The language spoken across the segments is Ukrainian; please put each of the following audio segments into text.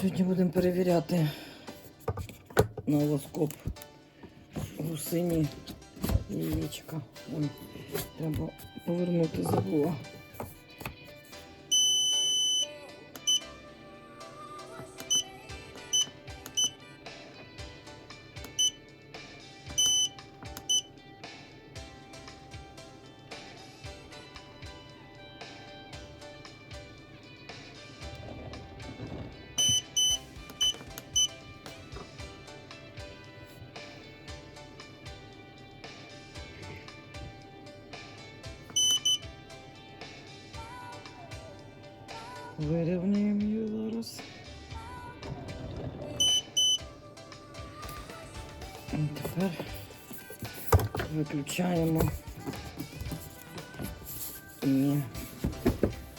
Сьогодні будемо перевіряти на лоскоп гусині яєчка. Ой, треба повернути забула. Вирівняємо її зараз. А тепер виключаємо і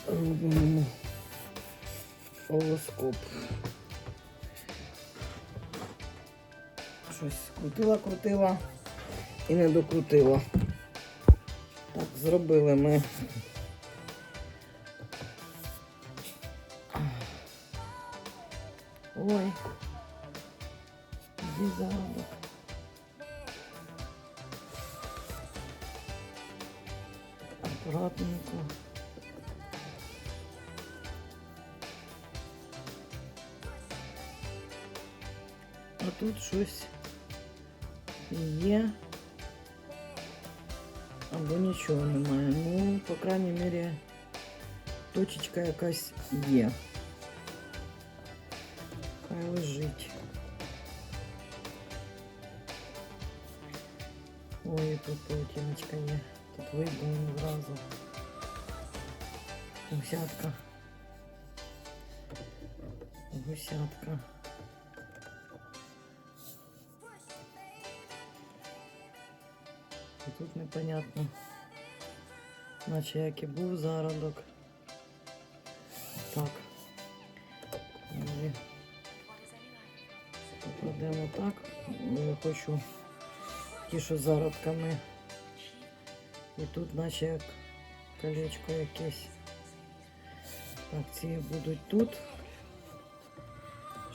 робимо волоскоп. Щось крутила, крутила і не докрутила. Так, зробили ми. Ой, де заробок? Аккуратненько. А тут щось є. Або нічого немає. Ну, по крайній мірі, точечка якась є. Хай лежить. Ой, тут паутиночка є. Тут видно одразу. Гусятка. Гусятка. І тут непонятно. Наче як і був зародок. Хочу ті, що зародками. І тут наче як колечко якесь. Так, ці будуть тут.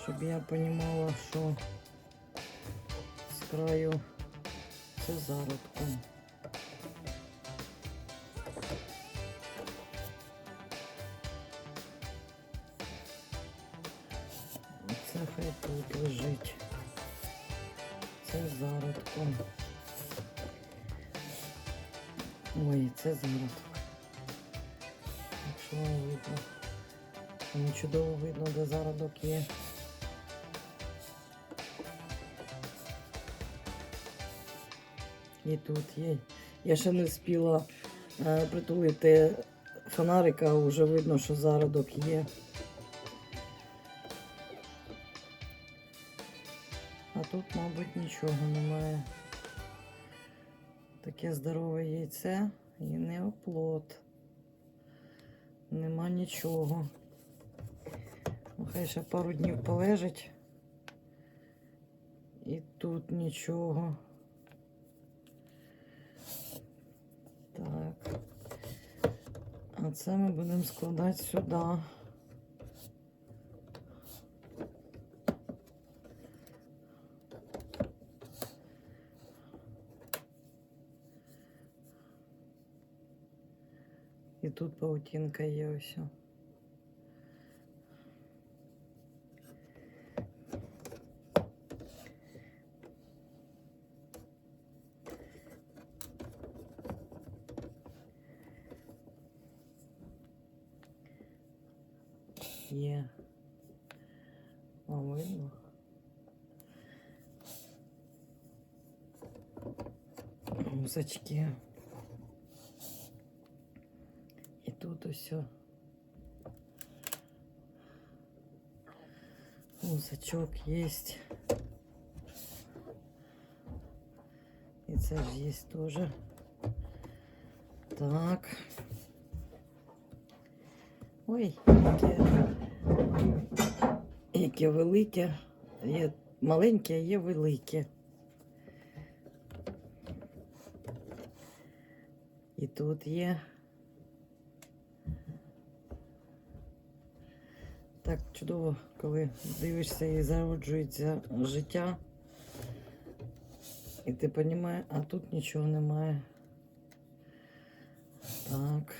Щоб я розуміла, що з краю це зародком. Це хай тут лежить. Це зародком. Ой, це зародок. Якщо вам видно. Мені чудово видно, де зародок є. І тут є. Я ще не встигла е, притулити фонарика, а вже видно, що зародок є. Тут, мабуть, нічого немає. Таке здорове яйце і не оплот. Нема нічого. Ну, хай ще пару днів полежить. І тут нічого. Так. А це ми будемо складати сюди. І тут паутинка є ось. Є. Вам видно? Музички. Тут усе. Музичок є. І це ж є теж. Так. Ой, яке, яке велике. Є маленьке, є велике. І тут є. Так чудово, коли дивишся і зароджується життя. І ти розумієш, а тут нічого немає. Так.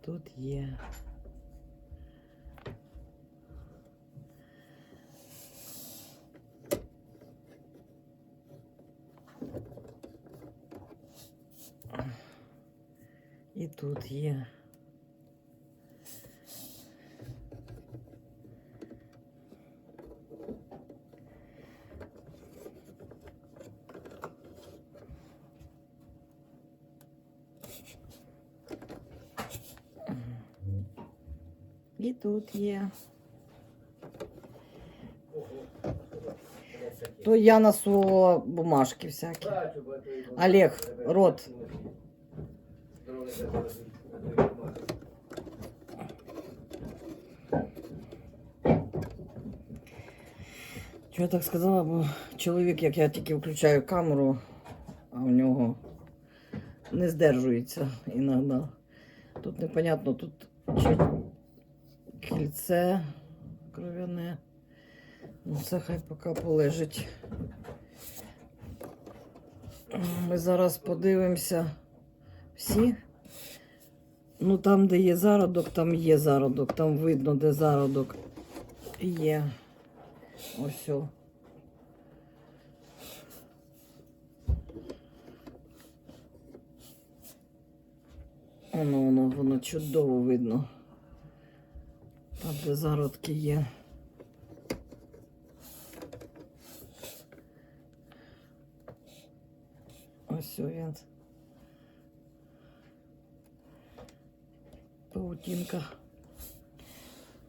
Тут є. І тут є. І тут є. То я насувала бумажки всякі. Олег, рот. Чого я так сказала, бо чоловік, як я тільки включаю камеру, а у нього не здержується іноді. Тут непонятно, тут чи кільце кров'яне. Ну, це хай поки полежить. Ми зараз подивимося всі. Ну, там, де є зародок, там є зародок, там видно, де зародок є. Ось. о. Воно, воно, воно чудово видно. Там, де зародки є. Ось він. Паутинка.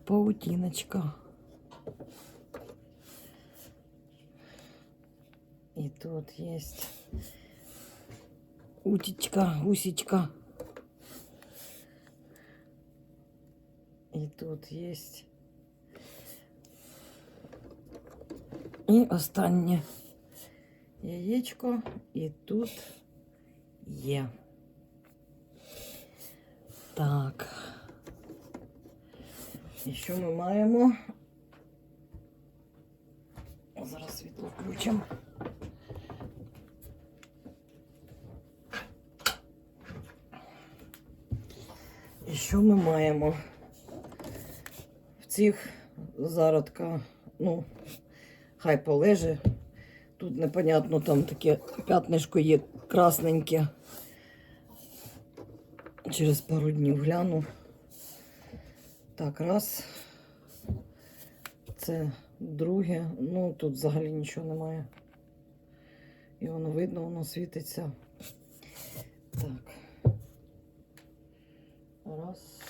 Паутиночка. И тут есть утечка, гусечка. И тут есть. І останнє яєчко, і тут є. Так. І що ми маємо? Зараз світло включимо. І що ми маємо? В цих зародках, ну, хай полеже. Тут непонятно, там таке п'ятнишко є красненьке. Через пару днів гляну. Так, раз. Це друге. Ну, тут взагалі нічого немає. І воно видно, воно світиться. Так. Раз.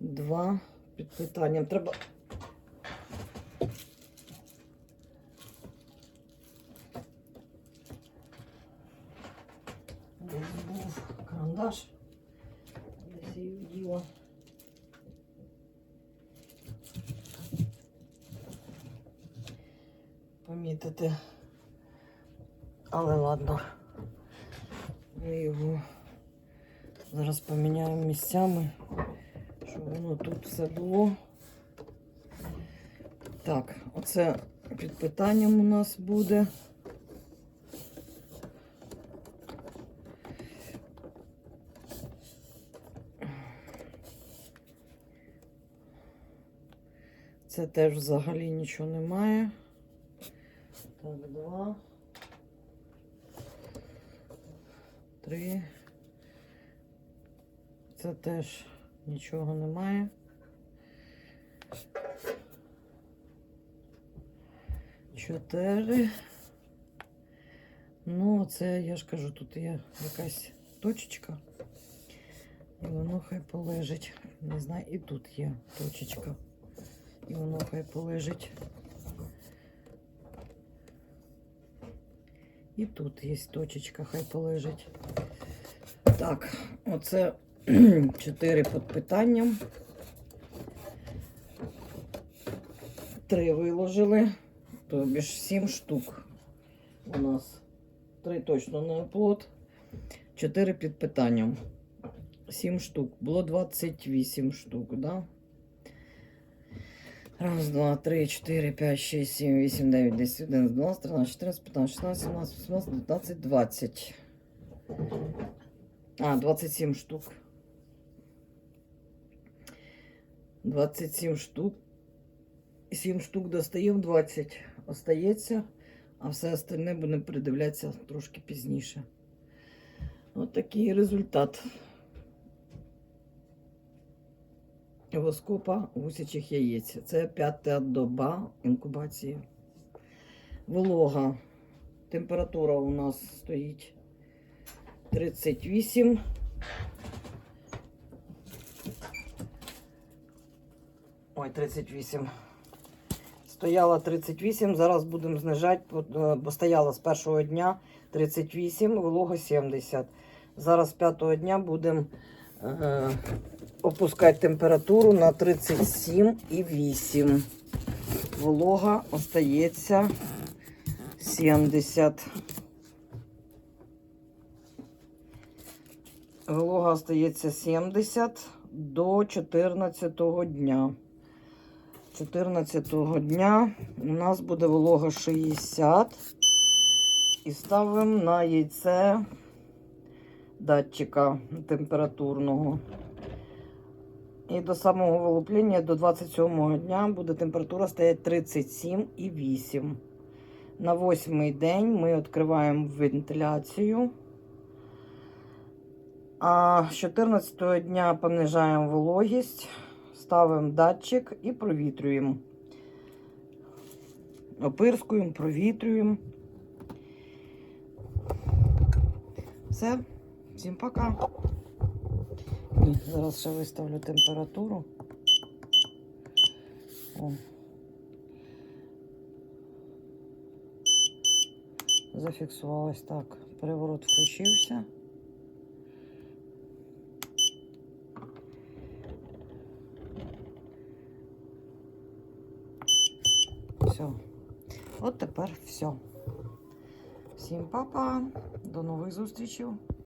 Два. Під питанням. Треба. Карандаш. Десь її діло. Помітити. Але ладно. Ми його зараз поміняємо місцями, щоб воно тут все було. Так, оце під питанням у нас буде. Це теж взагалі нічого немає. Так, два. Три. Це теж нічого немає. Чотири. Ну, це, я ж кажу, тут є якась точечка. І воно хай полежить. Не знаю, і тут є точечка. І воно хай полежить. І тут є точечка, хай полежить. Так, оце чотири під питанням. Три виложили, тобі ж сім штук. У нас три точно на оплот, чотири під питанням. 7 штук. Було 28 штук, да? Раз, два, три, чотири, п'ять, шість, сім, вісім, дев'ять, десять, одинадцять, дванадцять, тринадцять, чотирнадцять, п'ятнадцять, шістнадцять, сімнадцять, вісімнадцять, дев'ятнадцять, двадцять. А, 27 штук. 27 штук. 7 штук достаємо, 20 остається, а все остальне будемо придивлятися трошки пізніше. От такий результат. Воскопа гусячих яєць. Це п'ята доба інкубації. Волога. Температура у нас стоїть 38. Ой, 38. Стояла 38, зараз будемо знижати, бо- бо стояла з першого дня 38, волога 70. Зараз з п'ятого дня будемо е, опускати температуру на 37,8. Волога остається 70. Волога остається 70 до 14 дня. 14 дня у нас буде волога 60. І ставимо на яйце датчика температурного. І до самого вилуплення до 27 дня буде температура стояти 37,8. На восьмий день ми відкриваємо вентиляцію. А з 14 дня понижаємо вологість, ставимо датчик і провітрюємо. Опирскуємо, провітрюємо. Все, всім пока. Зараз ще виставлю температуру. О. Зафіксувалось так. Переворот включився. Все. От тепер все. Всім па-па. До нових зустрічей.